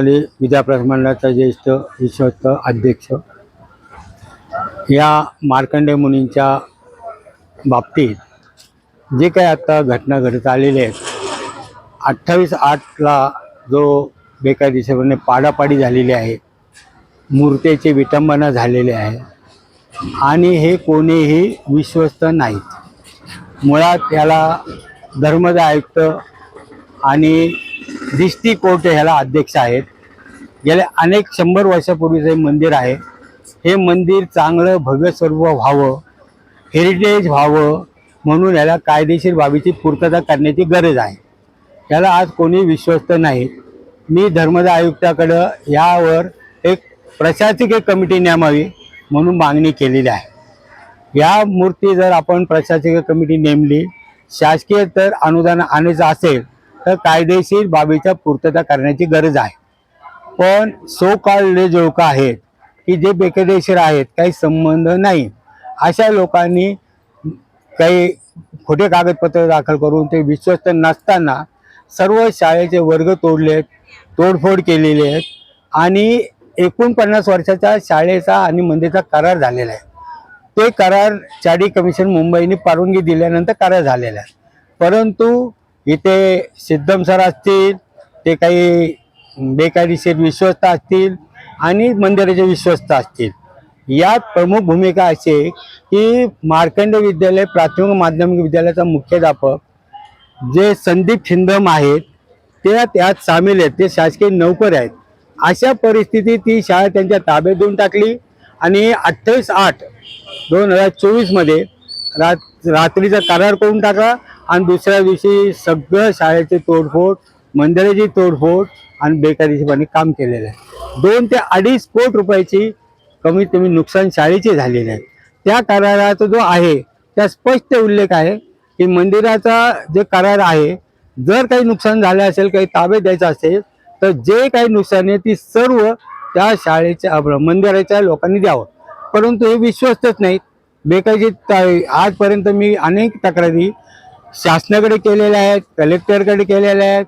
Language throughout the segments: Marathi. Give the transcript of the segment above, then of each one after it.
आणि विद्याप्रस मंडळाचा ज्येष्ठ विश्वस्त अध्यक्ष. या मार्कंडे मुनींच्या बाबतीत जे काही आता घटना घडत आलेल्या आहेत अठ्ठावीस आठला जो बेकायदेशीरपणे पाडापाडी झालेली आहे मूर्तीची विटंबना झालेली आहे आणि हे कोणीही विश्वस्त नाहीत. मुळात याला धर्मदाय आयुक्त आणि दिष्टी कोर्ट ह्याला अध्यक्ष आहेत. गेल्या अनेक शंभर वर्षापूर्वीचं हे मंदिर आहे. हे मंदिर चांगलं भव्य स्वरूप व्हावं हेरिटेज व्हावं म्हणून याला कायदेशीर बाबीची पूर्तता करण्याची गरज आहे. याला आज कोणी विश्वस्त नाही. मी धर्मदा आयुक्ताकडं यावर एक प्रशासकीय कमिटी नेमावी म्हणून मागणी केलेली आहे. या मूर्ती जर आपण प्रशासकीय कमिटी नेमली शासकीय तर अनुदान आणायचं असेल तर कायदेशीर बाबीच्या पूर्तता करण्याची गरज आहे. पण सो कॉल्ड जे लोक आहेत की जे बेकायदेशीर आहेत काही संबंध नाही. अशा लोकांनी काही खोटे कागदपत्र दाखल करून ते विश्वस्त नसताना सर्व शाळेचे वर्ग तोडलेत तोडफोड केलेले आहेत आणि एकोणपन्नास वर्षाचा शाळेचा आणि मंदिरचा करार झालेला आहे. ते करार चाडी कमिशन मुंबईने परवानगी दिल्यानंतर करार झालेला आहे. परंतु इथे सिद्धम सर असतील ते काही बेकायदेशीर विश्वस्त असतील आणि मंदिराचे विश्वस्त असतील. यात प्रमुख भूमिका अशी आहे की मार्कंड विद्यालय प्राथमिक माध्यमिक विद्यालयाचा मुख्याध्यापक जे संदीप छिंदम आहेत ते त्यात सामील आहेत ते शासकीय नोकर आहेत. अशा परिस्थितीत ती शाळा त्यांच्या ताब्यात देऊन टाकली आणि अठ्ठावीस आठ दोन हजार चोवीसमध्ये रात रात्रीचा करार करून टाकला आणि दुसऱ्या दिवशी सगळं शाळेचे तोडफोड मंदिराची तोडफोड आणि बेकायदेशीरपणे काम केलेलं आहे. दोन ते अडीच कोट रुपयाची कमीत कमी नुकसान शाळेचे झालेले आहे. त्या कराराचा जो आहे त्या स्पष्ट उल्लेख आहे की मंदिराचा जे करार आहे जर काही नुकसान झालं असेल काही ताब्यात द्यायचं असेल तर जे काही नुकसान आहे ती सर्व त्या शाळेच्या आपलं मंदिराच्या लोकांनी द्यावं. परंतु हे विश्वस्तच नाहीत बेकायदेशीर आजपर्यंत मी अनेक तक्रारी शासनाकडे केलेल्या आहेत कलेक्टरकडे केलेल्या आहेत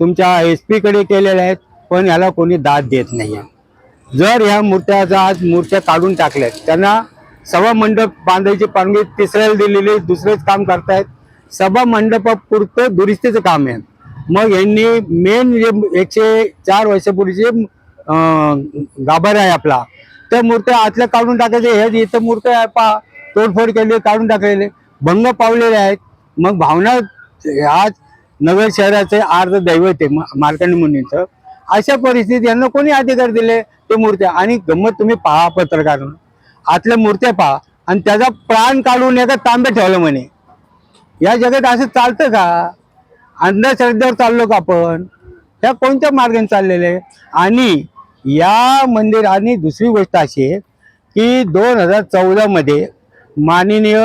तुमच्या एस पीकडे केलेल्या आहेत पण याला कोणी दाद देत नाही आहे जर ह्या मूर्त्याचा आज मूर्त्या काढून टाकल्यात त्यांना सभा मंडप बांधायची परवानगी तिसऱ्याला दिलेली दुसरेच काम करतायत. सभा मंडपापुरतं दुरुस्तीचं काम आहे. मग यांनी मेन जे एकशे चार वर्षापूर्वीचे गाभार गाभारा आहे आपला त्या मूर्त्या आतल्या काढून टाकायचे हे इथं मूर्त्या आहे पहा तोडफोड केली काढून टाकलेले भंग पावलेले आहेत. मग भावना आज नगर शहराचे अर्ध दैवत आहे मार्कंड मुनीचं. अशा परिस्थितीत यांना कोणी अधिकार दिले? ते मूर्त्या आणि गंमत तुम्ही पहा पत्रकार. आतल्या मूर्त्या पहा. आणि त्याचा प्राण काढून एका तांब्या ठेवलं म्हणे. या जगात असं चालतं का? अंधश्रद्धेवर चाललो का आपण? त्या कोणत्या मार्गाने चाललेले? आणि या मंदिर आणि दुसरी गोष्ट अशी आहे की दोन हजार चौदामध्ये माननीय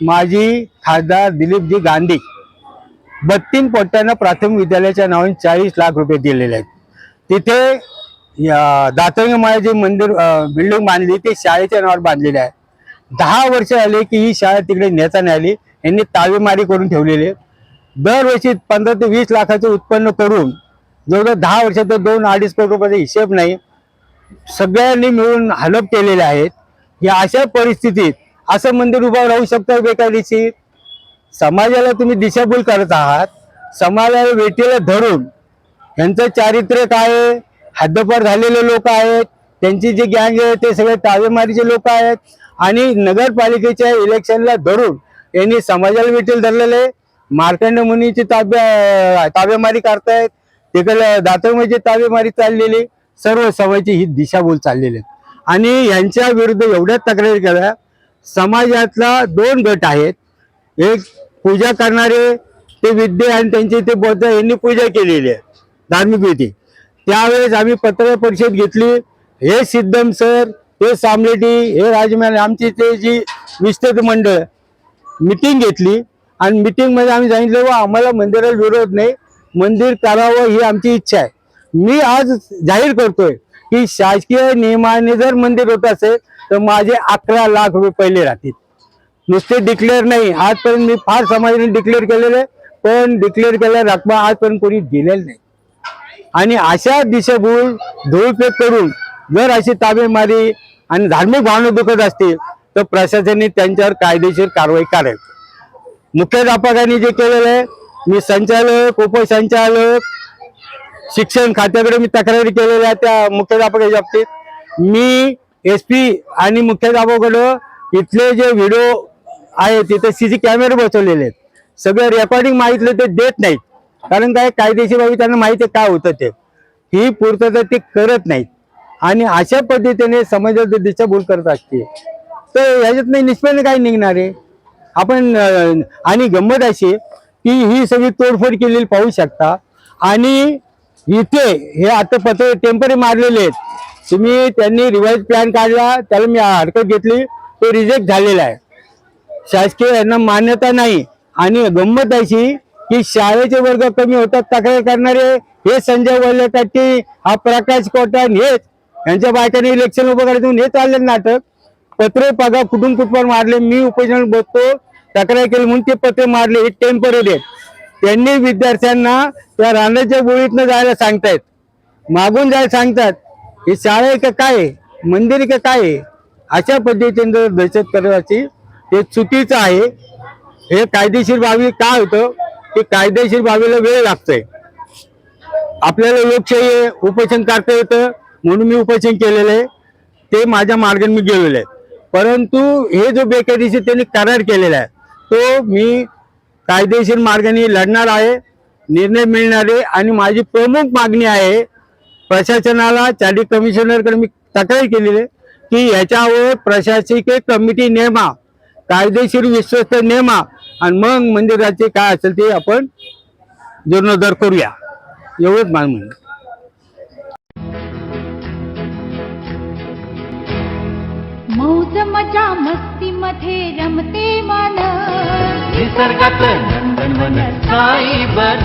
माजी खासदार दिलीपजी गांधी बत्तीन पोट्ट्यांना प्राथमिक विद्यालयाच्या नावाने चाळीस लाख रुपये दिलेले आहेत. तिथे या दातरंग मायाचे मंदिर बिल्डिंग बांधली ते शाळेच्या नावावर बांधलेले आहे. दहा वर्ष आले की ही शाळा तिकडे नेता नाही आली. यांनी तावेमारी करून ठेवलेली आहे. दरवर्षी पंधरा ते वीस लाखाचं उत्पन्न करून जवळजवळ दहा वर्षात दोन अडीच कोटी रुपयाचा हिशेब नाही. सगळ्यांनी मिळून हलप केलेले आहेत. या अशा परिस्थितीत असं मंदिर उभं राहू शकतं बेकायदेशीर समाजाला तुम्ही दिशाभूल करत आहात. समाजाला वेटीला धरून यांचं चारित्र्य काय आहे? हद्दपार झालेले लोक आहेत. त्यांची जी गँग आहे ते सगळे तावेमारीचे लोक आहेत. आणि नगरपालिकेच्या इलेक्शनला धरून यांनी समाजाला वेटील धरलेले. मार्कंड मुनीची ताब्या ताबेमारी करतायत. तिकडे दातरमाची ताबेमारी चाललेली. सर्व सवयची ही दिशाभूल चाललेली आहे. आणि यांच्या विरुद्ध एवढ्याच तक्रारी केल्या समाजातला दोन गट आहेत. एक पूजा करणारे ते विद्ये आणि त्यांची ते बौद्ध यांनी पूजा केलेली आहे. धार्मिक विधी. त्यावेळेस आम्ही पत्रकार परिषद घेतली. हे सिद्धम सर हे सामलेटी हे राजमान आमची ते जी विस्तृत मंडळ मिटिंग घेतली. आणि मिटिंगमध्ये आम्ही सांगितलं व आम्हाला मंदिराला विरोध नाही. मंदिर करावं ही आमची इच्छा आहे. मी आज जाहीर करतोय की शासकीय नियमाने जर मंदिर होत असेल तर माझे अकरा लाख रुपये पहिले राहतील. नुसते डिक्लेअर नाही. आजपर्यंत मी फार समाजाने डिक्लेअर केलेले पण डिक्लेअर केलेल्या रकमा आजपर्यंत कोणी दिलेली नाही. आणि अशा दिशाभूल धुळपेट करून जर अशी ताबेमारी आणि धार्मिक भावना दुखत असतील तर प्रशासनाने त्यांच्यावर कायदेशीर कारवाई करावी. मुख्याध्यापकांनी जे केलेलं आहे मी संचालक उपसंचालक शिक्षण खात्याकडे मी तक्रारी केलेल्या त्या मुख्याध्यापकाच्या बाबतीत. मी एस पी आणि मुख्याध्यापकाकडं इथले जे व्हिडिओ आहेत तिथे सी सी कॅमेरे बसवलेले आहेत. सगळं रेकॉर्डिंग माहितलं ते देत नाहीत. कारण काय कायदेशीर बाबी त्यांना माहिती आहे काय होतं ते. ही पूर्तता ते करत नाहीत. आणि अशा पद्धतीने समाजाची दिशाभूल करत असते तर ह्याच्यात नाही निष्पन्न काय निघणार आहे? आपण आणि गंमत अशी की ही सगळी तोडफोड केलेली पाहू शकता. आणि इथे हे आता पत्र टेम्परे मारलेले आहेत. तुम्ही त्यांनी रिवाईज प्लॅन काढला त्याला मी हरकत घेतली तो रिजेक्ट झालेला आहे. शासकीय यांना मान्यता नाही आणि गंमत अशी की शाळेचे वर्ग कमी होतात तक्रार करणारे हे संजय वल्लकाटी हा प्रकाश कोटान हेच. यांच्या बायकांनी इलेक्शन उभं करायचं हे चालले नाटक. पत्रे बघा कुठून कुठून मारले मी उपोषण बघतो तक्रार केली म्हणून ते पत्रे मारले हे टेंपररी आहेत. त्यांनी विद्यार्थ्यांना त्या रानाच्या बोळीतनं जायला सांगतायत. मागून जायला सांगतात. हे शाळा आहे का काय मंदिर आहे का काय आहे? अशा पद्धतीने जर दहशत करायची हे चुकीचं आहे. हे कायदेशीर बाबी काय होतं? की कायदेशीर बाबीला वेळ लागतोय. आपल्याला लोकशाही उपोषण करता येतं म्हणून मी उपोषण केलेलं आहे. ते माझ्या मार्गाने मी गेलेलो आहे. परंतु हे जो बेकायदेशीर त्यांनी करार केलेला आहे तो मी कायदेशीर मार्गाने लढणार आहे निर्णय मिळणार आहे आणि माझी प्रमुख मागणी आहे प्रशासनाला चार्डी कमिशनरकडे मी तक्रार केलेली आहे की याच्यावर प्रशासकीय कमिटी नेमा कायदेशीर विश्वस्त नेमा आणि मग मंदिराचे काय असेल ते आपण जीर्णोद्धार करूया. एवढंच माझं म्हणणं. मौज मजा मस्ती मध्ये रमते मन निसर्गात नंदनवन साई बन